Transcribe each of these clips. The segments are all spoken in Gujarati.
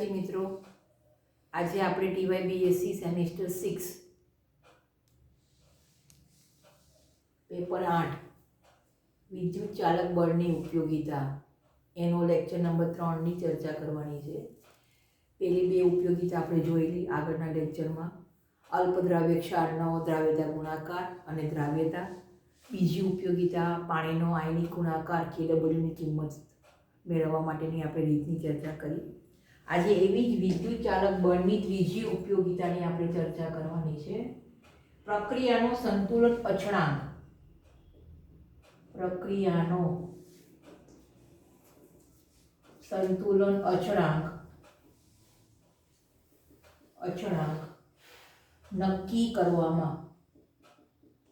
વિદ્યાર્થી મિત્રો, આજે આપણે TY BSc semester six, paper આઠ, વિદ્યુત ચાલક બળની ઉપયોગિતા, એનો લેક્ચર નંબર ત્રણની ચર્ચા કરવાની છે. પેલી બે ઉપયોગિતા આપણે જોયેલી આગળના લેક્ચરમાં. અલ્પદ્રાવ્ય ક્ષારનો દ્રાવ્યતા ગુણાકાર અને દ્રાવ્યતા. બીજી ઉપયોગિતા, પાણીનો આયનિક ગુણાકાર કે ડબલ્યુની કિંમત મેળવવા માટેની આપણે રીતની ચર્ચા કરી. આજે એવી જ વિદ્યુત ચાલક બળની ત્રીજી ઉપયોગિતાની આપણે ચર્ચા કરવાની છે. પ્રક્રિયાનો સંતુલન અચળાંક. પ્રક્રિયાનો સંતુલન અચળાંક. અચળાંક નક્કી કરવામાં.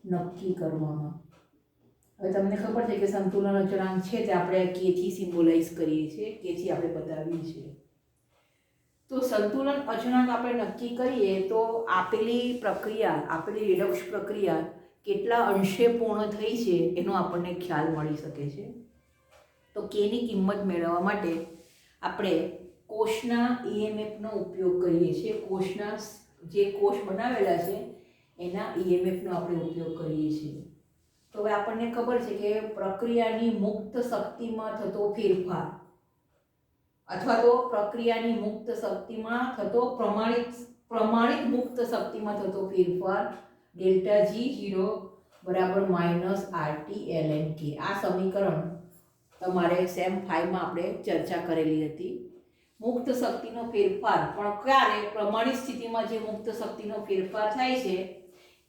નક્કી કરવામાં. હવે તમને ખબર છે કે સંતુલન અચળાંક છે તે આપણે કેથી સિમ્બોલાઇઝ કરીએ છીએ કેથી આપણે બતાવીએ છીએ. તો સંતુલન અચળાંક આપણે નક્કી કરીએ તો આપેલી પ્રક્રિયા, આપેલી રિડક્સ પ્રક્રિયા કેટલા અંશે પૂર્ણ થઈ છે એનો આપણને ખ્યાલ મળી શકે છે. તો કેની કિંમત મેળવવા માટે આપણે કોષના ઈએમએફનો ઉપયોગ કરીએ છીએ. કોષના જે કોષ બનાવેલા છે, એના ઈએમએફનો આપણે ઉપયોગ કરીએ છીએ. તો હવે આપણને ખબર છે કે પ્રક્રિયાની મુક્ત શક્તિમાં થતો ફેરફાર. અથવા તો પ્રક્રિયાની મુક્ત શક્તિમાં થતો પ્રમાણિત પ્રમાણિત મુક્ત શક્તિમાં થતો ફેરફાર, ડેલ્ટા જી ઝીરો બરાબર minus RT L N K. આ સમીકરણ તમારે સેમ ફાઈવમાં આપણે ચર્ચા કરેલી હતી. મુક્ત શક્તિનો ફેરફાર, પણ ક્યારે? પ્રમાણિત સ્થિતિમાં જે મુક્ત શક્તિનો ફેરફાર થાય છે,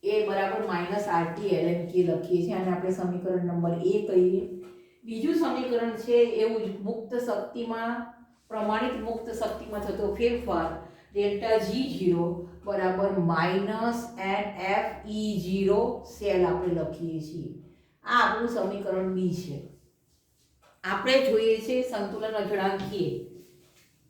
એ બરાબર માઇનસ આરટી એલ એન કે લખીએ છીએ. અને આપણે સમીકરણ નંબર એ કહીએ. બીજું સમીકરણ છે, એવું જ મુક્ત શક્તિમાં પ્રમાણિત મુક્ત શક્તિમાં થતો ફેરફાર ડેલ્ટા જી જીરો બરાબર minus N F E zero cell આપણે લખીએ છીએ. આ આપણું સમીકરણ બી છે. આપણે જોઈએ છે સંતુલન અચળાંક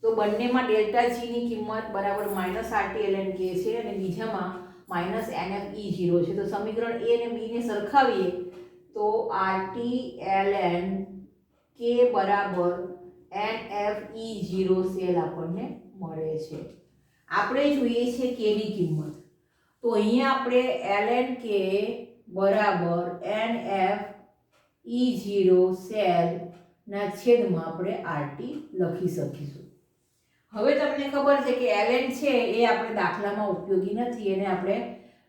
તો બંનેમાં ડેલ્ટા જીની કિંમત બરાબર માઇનસ આરટી એલ એન કે છે અને બીજામાં minus N F E zero છે. તો સમીકરણ એ અને બીને સરખાવીએ તો આરટી એલ એન કે બરાબર N F E zero cell આપણને મળે છે. આપણે જોઈએ છે કેની કિંમત. તો અહીંયા આપણે એલ એન કે બરાબર એન એફ ઈ ઝીરો સેલના છેદમાં આપણે આરટી લખી શકીશું. હવે તમને ખબર છે કે એલ એન છે એ આપણે દાખલામાં ઉપયોગી નથી. એને આપણે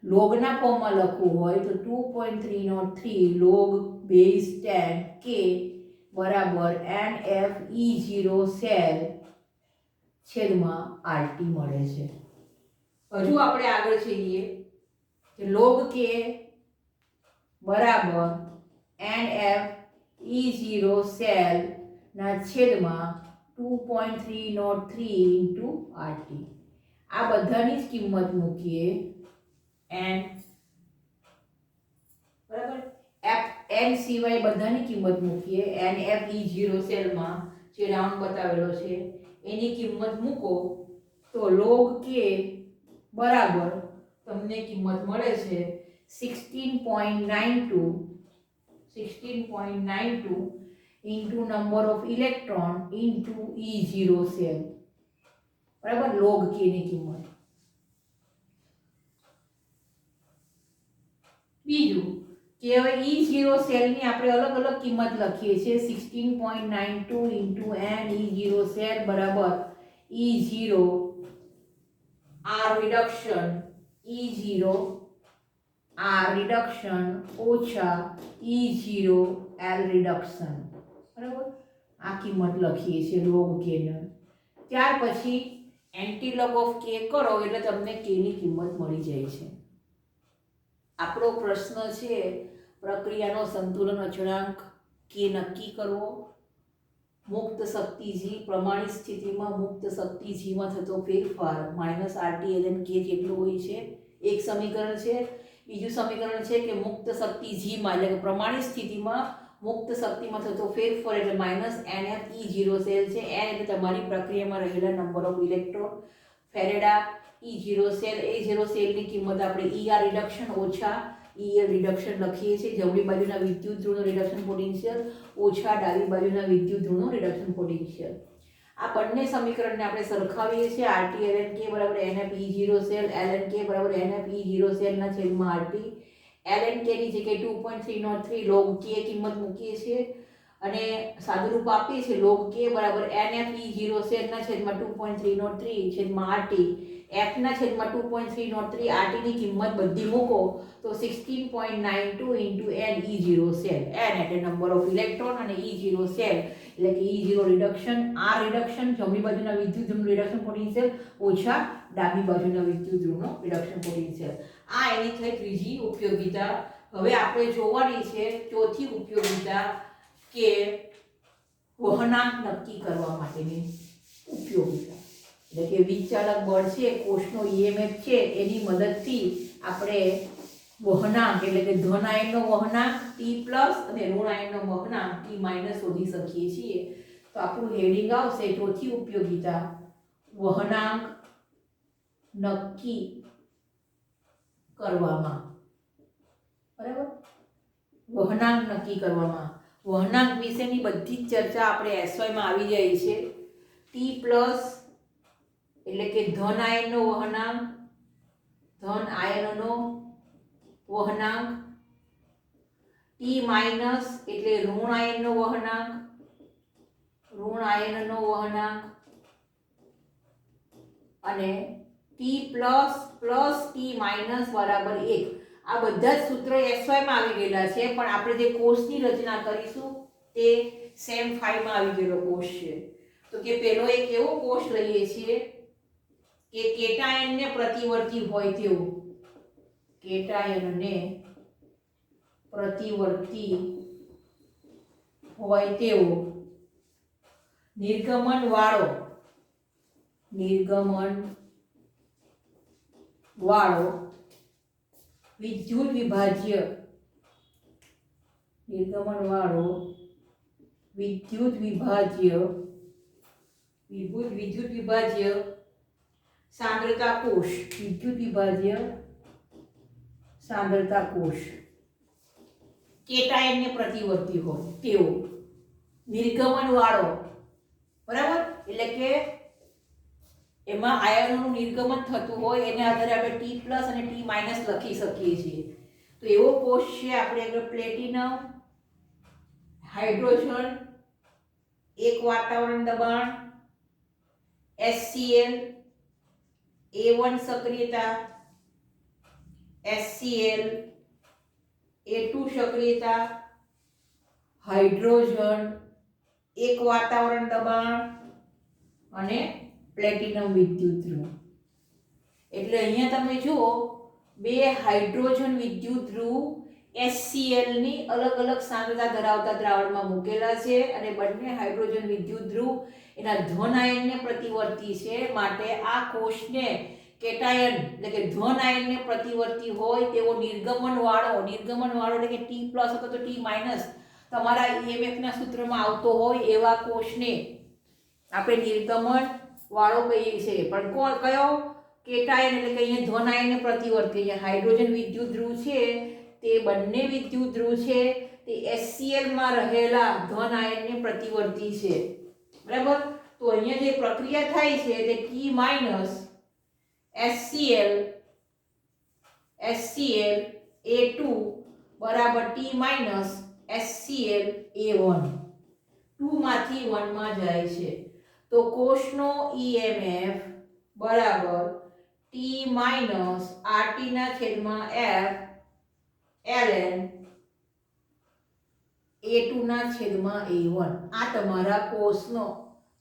લોગના ફોર્મમાં લખવું હોય તો two point three nought three log base ten K બરાબર N F E zero cell છેદમાં આરટી મળે છે. હજુ આપણે આગળ જઈએ. લોગ કે બરાબર એન એફ ઈ ઝીરો સેલના છેદમાં two point three nought three into RT આ બધાની જ કિંમત મૂકીએ. એન બરાબર એફ એન સિવાય બધાની કિંમત મૂકીએ. એન એફ ઈ ઝીરો સેલમાં જે રાઉન્ડ બતાવેલો છે, એની કિંમત મૂકો, તો લોગ કે બરાબર તમને કિંમત મળે છે sixteen point nine two sixteen point nine two into number of electron into E zero cell બરાબર? લોગ કેની કિંમત. બીજું કે હવે E0 સેલની આપણે અલગ અલગ કિંમત લખીએ છીએ sixteen point nine two into N E zero cell બરાબર E zero R reduction E zero R reduction ઓછા ઈ ઝીરો એલ રિડક્શન બરાબર? આ કિંમત લખીએ છીએ લોગ કેને ત્યાર પછી એન્ટી એન્ટીલોગ ઓફ કે કરો એટલે તમને કેની કિંમત મળી જાય છે. આપણો પ્રશ્ન છે, પ્રક્રિયાનો સંતુલન અચળાંક કે નક્કી કરવો? મુક્ત શક્તિ જી પ્રમાણિત સ્થિતિમાં મુક્ત શક્તિ જીમાં થતો ફેરફાર માઇનસ આરટી એલ એન કે જેટલું હોય છે, એક સમીકરણ છે. બીજું સમીકરણ છે કે મુક્ત શક્તિ જીમાં એટલે કે પ્રમાણિત સ્થિતિમાં મુક્ત શક્તિમાં થતો ફેરફાર એટલે minus N F E zero cell છે. એન એટલે તમારી પ્રક્રિયામાં રહેલા number of electron Faraday E zero cell A zero સેલની કિંમત આપણે ઈ આર રિડક્શન ઓછા ઈ એલ રિડક્શન લખીએ છીએ. જમણી બાજુના વિદ્યુત ધ્રુવનો રિડક્શન પોટેન્શિયલ ઓછા ડાબી બાજુના વિદ્યુત ધ્રુવનો રિડક્શન પોટેન્શિયલ આ બંને સમીકરણને આપણે સરખાવીએ છીએ. આરટી એલ એન કે બરાબર N F E zero cell L N K બરાબર એન એફ ઈ જીરો સેલના છેદમાં આરટી એલ એન કેની જગ્યાએ two point three nought three log K કિંમત મૂકીએ છીએ. અને સાદુરૂપ આપીએ છીએ. લોગ કે બરાબર એન એફ ઈ જીરો સેલના છેદમાં two point three nought three છેદમાં આરટી એફના છેદમાં two point three nought three આરટીની કિંમત બધી મૂકો તો sixteen point nine two into N E zero cell N એટલે નંબર ઓફ ઇલેક્ટ્રોન અને ઈ જીરો સેલ એટલે કે ઈ જીરો રિડક્શન આ રિડક્શન જમણી બાજુના વિદ્યુત ધ્રુવનું રિડક્શન પોટેન્શિયલ ઓછા ડાબી બાજુના વિદ્યુત ધ્રુવનો રિડક્શન પોટેન્શિયલ આ એની થઈ ત્રીજી ઉપયોગિતા. હવે આપણે જોવાની છે ચોથી ઉપયોગિતા કે વહનાંક નક્કી કરવા માટેની ઉપયોગિતા. એટલે કે વિચાલક બળ છે, કોષનો ઈએમએફ છે, એની મદદથી આપણે વહનાંક, એટલે કે ધન આયનનો વહનાંક ટી પ્લસ અને ઋણ આયનનો વહનાંક ટી માઇનસ શોધી શકીએ છીએ. તો આપણું હેડિંગ આવશે ચોથી ઉપયોગિતા. વહનાંક નક્કી કરવામાં. બરાબર? વહનાંક નક્કી કરવામાં. વહનાંક વિશેની બધી જ ચર્ચા આપણે એસવાયમાં આવી જાય છે. ટી પ્લસ એટલે કે ધન આયનનો વહનાંક, ધન આયનનો વહનાંક ટી માઇનસ એટલે ઋણ આયનનો વહનાંક, ઋણ આયનનો વહનાંક, અને T plus plus T minus બરાબર એક. આ બધા જ સૂત્રો એસવાયમાં આવી ગયેલા છે, પણ આપણે જે કોષની રચના કરીશું તે સેમ ફાઈવમાં આવી ગયેલો કોષ છે. તો કે પેલો એક એવો કોષ લઈએ છીએ કે કેટાયનને પ્રતિવર્તી હોય તેવું. કેટાયનને પ્રતિવર્તી હોય તેવો. નિર્ગમન વાળો નિર્ગમન વાળો વિદ્યુત વિભાજ્ય. નિર્ગમન વાળો વિદ્યુત વિભાજ્ય. વિદ્યુત વિદ્યુત વિભાજ્ય. સાંદ્રતા કોષ. વિદ્યુત વિભાજ્ય સાંદ્રતા કોષ. કેટાયનને પ્રતિવર્તી હોય તેવો નિર્ગમન વાળો બરાબર? એટલે કે એમાં આયનોનું નિર્ગમન થતું હોય એને આધારે આપણે ટી પ્લસ અને ટી માઇનસ લખી શકીએ છીએ. તો એવો કોષ છે આપણે આગળ પ્લેટિનમ હાઇડ્રોજન એક વાતાવરણ દબાણ એસસીએલ એ વન સક્રિયતા એસસીએલ એ ટુ સક્રિયતા, હાઇડ્રોજન, એક વાતાવરણ દબાણ અને પ્લેટિનમ વિદ્યુત ધ્રુવ એટલે અહીંયા તમે જુઓ, બે હાઇડ્રોજન વિદ્યુત ધ્રુવ એસસીએલની અલગ અલગ સાંદ્રતા ધરાવતા દ્રાવણમાં મૂકેલા છે અને બંને હાઇડ્રોજન વિદ્યુત ધ્રુવ એના ધન આયનને પ્રતિવર્તી છે માટે આ કોષને કેટાયન એટલે કે ધન આયનને પ્રતિવર્તી હોય તેવો નિર્ગમન વાળો નિર્ગમન વાળો એટલે કે ટી પ્લસ અથવા તો ટી માઇનસ તમારા ઈએમએફના સૂત્રમાં આવતો હોય એવા કોષને આપણે નિર્ગમન વાળો કહીએ છીએ. પણ કોણ કયો? કેટાયન એટલે કે અહીંયા ધન આયનને પ્રતિવર્તી. અહીંયા હાઇડ્રોજન વિદ્યુત ધ્રુવ છે, તે બંને વિદ્યુત ધ્રુવ છે, તે એસસીએલમાં રહેલા ધન આયનને પ્રતિવર્તી છે. બરાબર? તો અહીંયા જે પ્રક્રિયા થાય છે તે T minus HCl HCl A2 બરાબર T માઇનસ HCl A1 2 માંથી 1 માં જાય છે. તો કોષનો EMF બરાબર T માઇનસ RT ના છેદમાં F ln A2 ટુના છેદમાં A1 આ તમારા કોષનો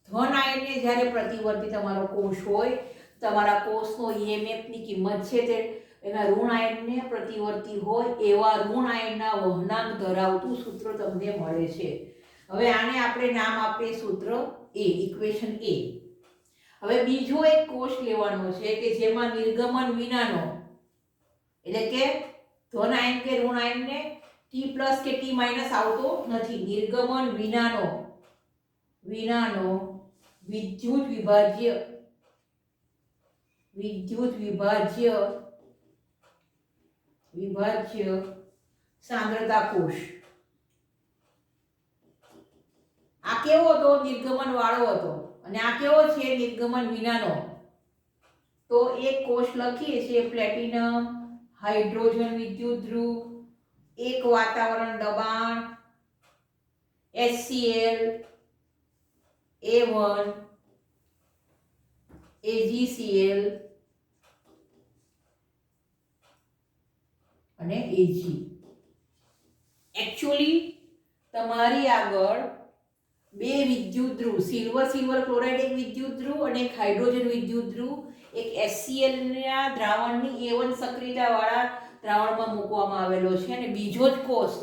ધન આયનને જ્યારે પ્રતિવર્તી તમારો કોષ હોય, તમારા કોષનો EMF ની કિંમત છે તે, એના ઋણ આયનને પ્રતિવર્તી હોય, એવા ઋણ આયનના વહનાંક ધરાવતું સૂત્ર તમને મળે છે. હવે આને આપણે નામ આપીએ સૂત્ર એ ઇક્વેશન એ હવે બીજો એક કોષ લેવાનો છે કે જેમાં નિર્ગમન વિનાનો, એટલે કે ધન આયન કે ઋણ આયનને ટી પ્લસ કે ટી માઇનસ આવતો નથી. નિર્ગમન વિનાનો વિનાનો વિદ્યુત વિભાજ્ય વિદ્યુત વિભાજ્ય વિભાજ્ય સાંદ્રતા કોષ. આ કેવો હતો? નિર્ગમન વાળો હતો. અને આ કેવો છે? નિર્ગમન વિનાનો. તો એક કોષ લખીએ છીએ, પ્લેટિનમ, હાઇડ્રોજન વિદ્યુત ધ્રુવ એક વાતાવરણ દબાણ HCl A1 AgCl અને Ag એકચ્યુઅલી તમારી આગળ બે વિદ્યુત ધ્રુવ સિલ્વર સિલ્વર ક્લોરાઇડ એક વિદ્યુત ધ્રુવ અને એક હાઇડ્રોજન વિદ્યુત ધ્રુવ, એક HCl ના દ્રાવણની A1 સક્રિયતાવાળા દ્રાવણમાં મૂકવામાં આવેલો છે અને બીજો જ કોષ,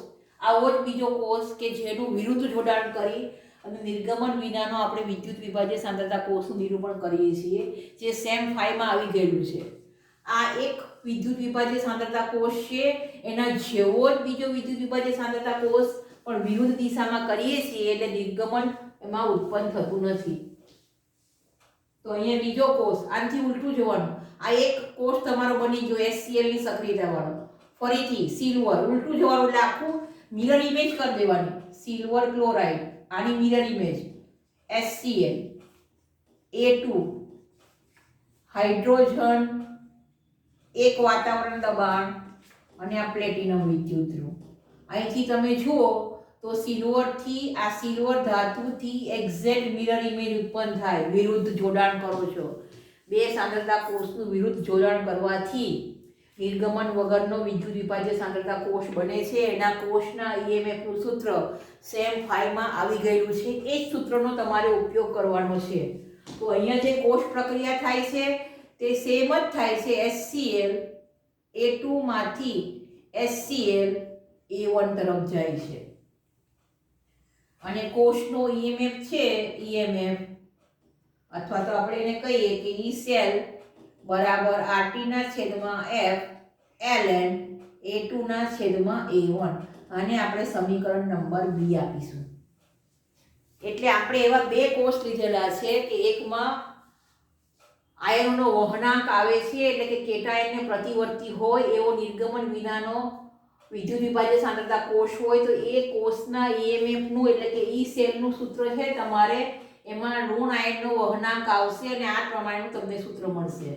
આવો જ બીજો કોષ કે જેનું વિરુદ્ધ જોડાણ કરી અને નિર્ગમન વિનાનો આપણે વિદ્યુત વિભાજ્ય સાંદ્રતા કોષનું નિરૂપણ કરીએ છીએ, જે સેમ ફાઈમાં આવી ગયેલું છે. આ એક વિદ્યુત વિભાજ્ય સાંદ્રતા કોષ છે, એના જેવો જ બીજો વિદ્યુત વિભાજ્ય સાંદ્રતા કોષ પણ વિરુદ્ધ દિશામાં કરીએ છીએ એટલે નિર્ગમન એમાં ઉત્પન્ન થતું નથી. તો અહીંયા બીજો કોષ આનાથી ઉલટું જોવાનું. આ એક કોષ તમારો બની ગયો HCl ની સક્રિયતા વાળો ફરીથી સિલ્વર ઉલટું જોવાનું એટલે આખું મિરર ઇમેજ કરી દેવાની. સિલ્વર ક્લોરાઇડ આની mirror image HCl A2 hydrogen એક વાતાવરણ દબાણ. અને આ પ્લેટિનમ વિદ્યુત ધ્રુવ અહીંથી તમે જુઓ તો સિલ્વરથી, આ સિલ્વર ધાતુથી એક્ઝેક્ટ મિરર ઇમેજ ઉત્પન્ન થાય, વિરુદ્ધ જોડાણ કરો છો. બે સાંદ્રતા કોષનું વિરુદ્ધ જોડાણ કરવાથી નિર્ગમન વગરનો વિદ્યુત વિભાજ્ય સાંદ્રતા કોષ બને છે. એના કોષના EMF નું સૂત્ર સેમ ફાઈવમાં આવી ગયેલું છે. એ જ સૂત્રનો તમારે ઉપયોગ કરવાનો છે. તો અહીંયા જે કોષ પ્રક્રિયા થાય છે, તે સેમ જ થાય છે એસસીએલ એ ટુમાંથી એસસીએલ એ વન તરફ જાય છે. અને કોષનો ઈએમએફ છે ઈએમએફ અથવા તો આપણે એને કહીએ કે ઈ સેલ બરાબર આરટીના છેદમાં એફ એલએન એ ટુના છેદમાં એ વન અને આપણે સમીકરણ નંબર બી આપીશું. એટલે આપણે એવા બે કોષ લીધેલા છે કે એકમાં આયનનો વહનાંક આવે છે, એટલે કે કેટાયનને પ્રતિવર્તી હોય એવો નિર્ગમન વિનાનો વિદ્યુત વિભાજ્ય સાંદ્રતા કોષ હોય તો એ કોષના ઈએમએફનું એટલે કે ઈ સેલનું સૂત્ર છે તમારે એમાં ઋણ આયનનો વહનાંક આવશે અને આ પ્રમાણેનું તમને સૂત્ર મળશે.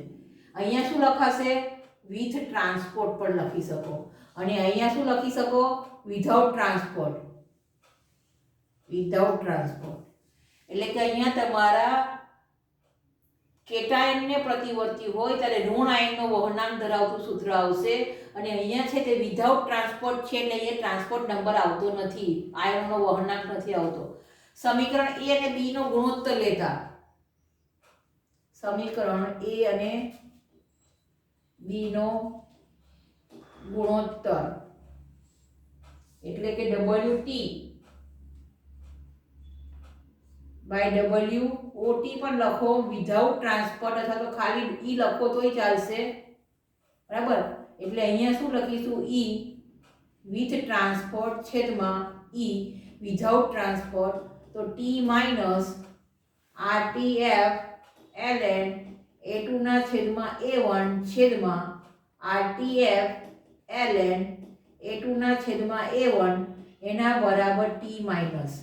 અહીંયા શું લખાશે? વિથ ટ્રાન્સપોર્ટ પણ લખી શકો. અને અહીંયા શું લખી શકો? વિધાઉટ ટ્રાન્સપોર્ટ વિધાઉટ ટ્રાન્સપોર્ટ એટલે કે અહીંયા તમારા કેટાયનને પ્રતિવર્તી હોય ત્યારે ઋણ આયનનો વહનાંક ધરાવતું સૂત્ર આવશે. અને અહીંયા છે તે વિધાઉટ ટ્રાન્સપોર્ટ છે એટલે અહીંયા ટ્રાન્સપોર્ટ નંબર આવતો નથી. આયનનો વહનાંક નથી આવતો. સમીકરણ એ અને બી નો ગુણોત્તર લેતા. સમીકરણ એ અને બી નો ગુણોત્તર. એટલે કે W T by W OT પણ લખો વિધાઉટ ટ્રાન્સપોર્ટ અથવા તો ખાલી ઈ લખો તોય ચાલશે. બરાબર? એટલે અહીંયા શું લખીશું? ઈ વિથ ટ્રાન્સપોર્ટ છેદમાં ઈ વિધાઉટ ટ્રાન્સપોર્ટ તો T minus R T F L N A ટુના છેદમાં એ વન છેદમાં R T F L N A ટુના છેદમાં એ વન એના બરાબર ટી માઇનસ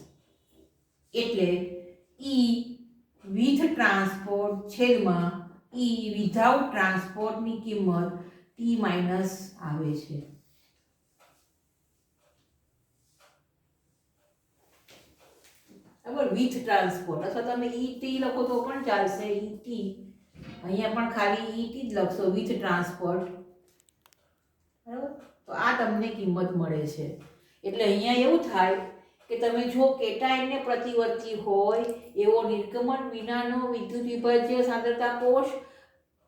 એટલે ઈ વિથ ટ્રાન્સપોર્ટ છેદમાં ઈ વિધાઉટ ટ્રાન્સપોર્ટની કિંમત ટી માઇનસ આવે છે. બરાબર વિથ ટ્રાન્સપોર્ટ, અથવા તમે ઈ ટી લખો તો પણ ચાલશે ઈ ટી અહીંયા પણ ખાલી ઈ ટી જ લખશો વિથ ટ્રાન્સપોર્ટ. બરાબર? તો આ તમને કિંમત મળે છે. એટલે અહીંયા એવું થાય કે તમે જો કેટાયનને પ્રતિવર્તી હોય, એવો નિર્ગમન વિનાનો વિદ્યુત વિભાજ્ય સાંદ્રતા કોષ,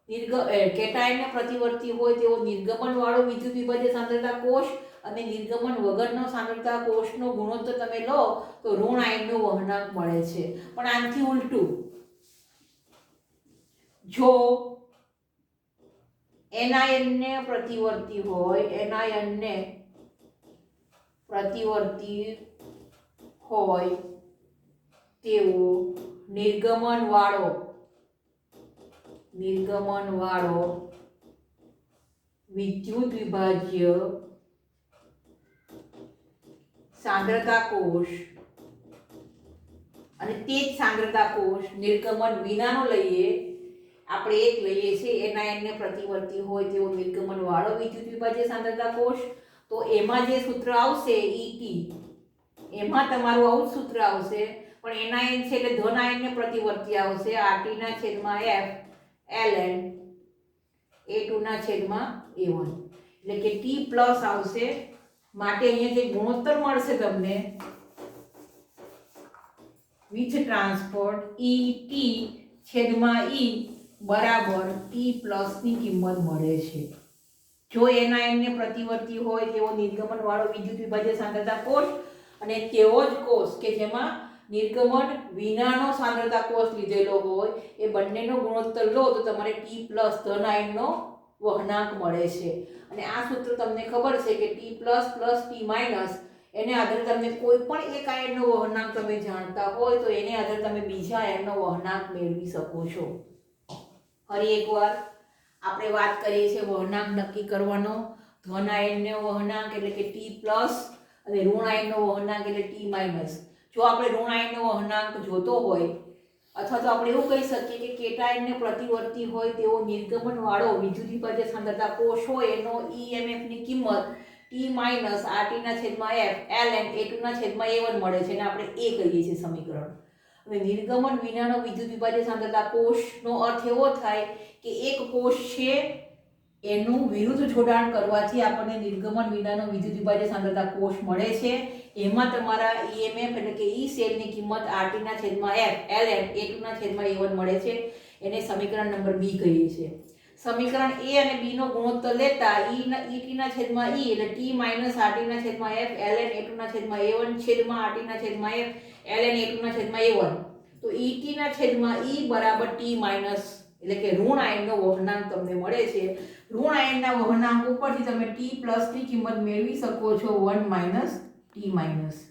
નિર્ગ કેટાયનને પ્રતિવર્તી હોય તેવો નિર્ગમનવાળો વિદ્યુત વિભાજ્ય સાંદ્રતા કોષ અને નિર્ગમન વગરનો સાંદ્રતા કોષનો ગુણોત્તર તમે લો, તો ઋણ આયનનો વહનાંક મળે છે. પણ આનાથી ઉલટું, જો એનાયનને પ્રતિવર્તી હોય એનાયનને પ્રતિવર્તી હોય તેવો નિર્ગમન વાળો નિર્ગમન વાળો વિદ્યુત વિભાજ્ય સાંદ્રતા કોષ અને તે જ સાંદ્રતા કોષ નિર્ગમન વિનાનો લઈએ, આપણે એક લઈએ છીએ, એના એને પ્રતિવર્તી હોય તેવો નિર્ગમન વાળો વિદ્યુત વિભાજ્ય સાંદ્રતા કોષ. તો એમાં જે સૂત્ર આવશે ઈટી એમાં તમારું આવું સૂત્ર આવશે, પણ એના એન છે એટલે ધન આયનને પ્રતિવર્તી આવશે. આરટીના છેદમાં એફ, એલ એન, એ ટુના છેદમાં એ વન. એટલે કે ટી પ્લસ આવશે. માટે અહીંયા જે ગુણોત્તર મળશે તમને, વિથ ટ્રાન્સપોર્ટ ઈ ટી છેદમાં ઈ બરાબર ટી પ્લસની કિંમત મળે છે. જો એના એમને પ્રતિવર્તી હોય તેવો નિર્ગમન વાળો વિદ્યુત વિભાજ્ય સાંદ્રતા કોષ અને તેવો જ કોષ કે જેમાં નિર્ગમન વિનાનો સાંદ્રતા કોષ લીધેલો હોય, એ બંનેનો ગુણોત્તર લો તો તમારે ટી પ્લસ ધન આયનનો વહનાંક મળે છે. અને આ સૂત્ર તમને ખબર છે કે T plus plus T minus એને આધારે તમને કોઈ પણ એક આયનનો વહનાંક તમે જાણતા હોય, તો એને આધારે તમે બીજા આયનનો વહનાંક મેળવી શકો છો. ફરી એકવાર આપણે વાત કરીએ છીએ વહનાંક નક્કી કરવાનો. ધન આયનનો વહનાંક એટલે કે ટી પ્લસ અને ઋણ આયનનો વહનાંક એટલે ટી માઇનસ જો આપણે ઋણ આયનનો વહનાંક જોતો હોય, અથવા તો આપણે એવું કહી શકીએ કે કેટાયનને પ્રતિવર્તી હોય તેવો નિર્ગમનવાળો વિભાજ્ય સાંદ્રતા કોષ હોય, એનો ઈએમએફની ની કિંમત ટી માઇનસ આર ટીના છેદમાં એફ એલ એન એ ટુના છેદમાં એ વન મળે છે અને આપણે એ કહીએ છીએ સમીકરણ. હવે નિર્ગમન વિનાનો વિદ્યુત વિભાજ્ય સાંદ્રતા કોષનો અર્થ એવો થાય કે એક કોષ છે એનું વિરુદ્ધ જોડાણ કરવાથી આપણને નિર્ગમન વિનાનો વિદ્યુત વિભાજ્ય સાંદ્રતા કોષ મળે છે. એમાં તમારા ઈએમએફ એટલે કે ઈ સેલની કિંમત આરટીના છેદમાં એફ એલ એન એ છેદમાં એ વન મળે છે. એને સમીકરણ નંબર બી કહીએ છીએ. સમીકરણ એ અને બી નો ગુણોત્તર લેતા ઈ ના ઈ ટી ના છેદમાં ઈ એટલે ટી માઇનસ આરટીના છેદમાં F L N A two ના છેદમાં એ વન છેદમાં આરટીના છેદમાં F L N A two ના છેદમાં એ વન તો ઈ ટી ના છેદમાં ઈ બરાબર ટી માઇનસ એટલે કે ઋણ આયનનો વહનાંક તમને મળે છે. ઋણ આયનના વહનાંક ઉપરથી તમે ટી પ્લસની કિંમત મેળવી શકો છો વન માઇનસ ટી માઇનસ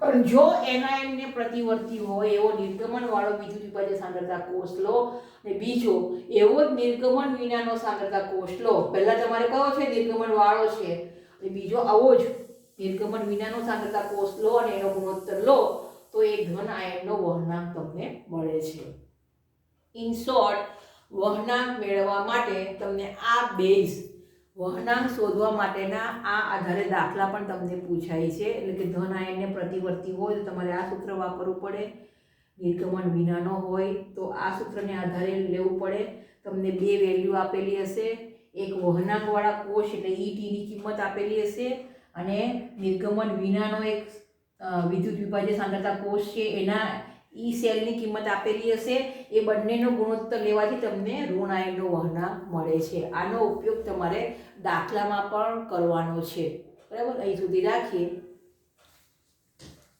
પણ જો એનાયનને પ્રતિવર્તી હોય, એવો નિર્ગમન વાળો વિદ્યુત વિભાજ્ય સાંદ્રતા કોષ લો, અને બીજો એવો જ નિર્ગમન વિનાનો સાંદ્રતા કોષ લો. પહેલા તમારે કયો છે? નિર્ગમન વાળો છે. અને બીજો આવો જ નિર્ગમન વિનાનો સાંદ્રતા કોષ લો અને એનો ગુણોત્તર લો, તો એ ધન આયનનો વહનાંક તમને મળે છે. ઇન શોર્ટ વહનાંક મેળવવા માટે તમને આ બેઝ, વહનાંક શોધવા માટેના આ આધારે દાખલા પણ તમને પૂછાય છે. એટલે કે ધન આયનને પ્રતિવર્તી હોય તો તમારે આ સૂત્ર વાપરવું પડે. નિર્ગમન વિનાનો હોય તો આ સૂત્રને આધારે લેવું પડે. તમને બે વેલ્યુ આપેલી હશે. એક વહનાંકવાળા કોષ એટલે ઈટીની કિંમત આપેલી હશે અને નિર્ગમન વિનાનો એક વિદ્યુત વિભાજ્ય સાંદ્રતા કોષ છે એના ઈ સેલની કિંમત આપેલી હશે. એ બંનેનો ગુણોત્તર લેવાથી તમને ઋણ આયનનો વહનાંક મળે છે. આનો ઉપયોગ તમારે દાખલામાં પણ કરવાનો છે. બરાબર? અહીં સુધી રાખીએ.